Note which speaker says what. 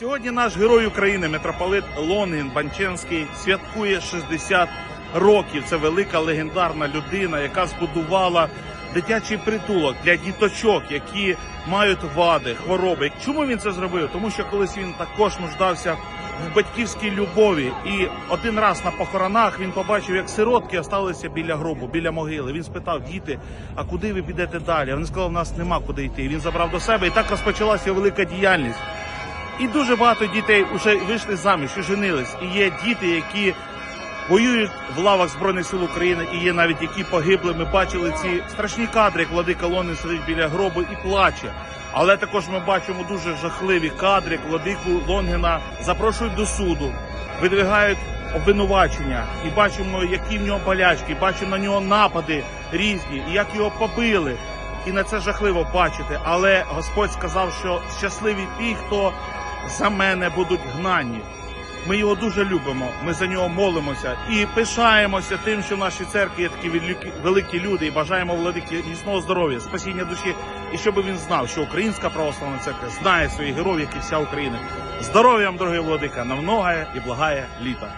Speaker 1: Сьогодні наш герой України, митрополит Лонгін Банченський, святкує 60 років. Це велика легендарна людина, яка збудувала дитячий притулок для діточок, які мають вади, хвороби. Чому він це зробив? Тому що колись він також нуждався в батьківській любові. І один раз на похоронах він побачив, як сиротки осталися біля гробу, біля могили. Він спитав діти, а куди ви підете далі? Вони сказали, у нас нема куди йти. Він забрав до себе, і так розпочалася велика діяльність. І дуже багато дітей вже вийшли заміж і женились. І є діти, які воюють в лавах Збройних сил України, і є навіть які погибли. Ми бачили ці страшні кадри, як владика Лонин сидить біля гробу і плаче. Але також ми бачимо дуже жахливі кадри, як владику Лонгена запрошують до суду, видвигають обвинувачення, і бачимо, які в нього болячки, бачимо на нього напади різні, і як його побили. І на це жахливо бачити. Але Господь сказав, що щасливі ті, хто за мене будуть гнані. Ми його дуже любимо. Ми за нього молимося і пишаємося тим, що в нашій церкві є такі великі, люди, і бажаємо владики міцного здоров'я, спасіння душі, і щоб він знав, що Українська православна церква знає своїх героїв, як і вся Україна. Здоров'я вам, дорогий владика, на і благає літа.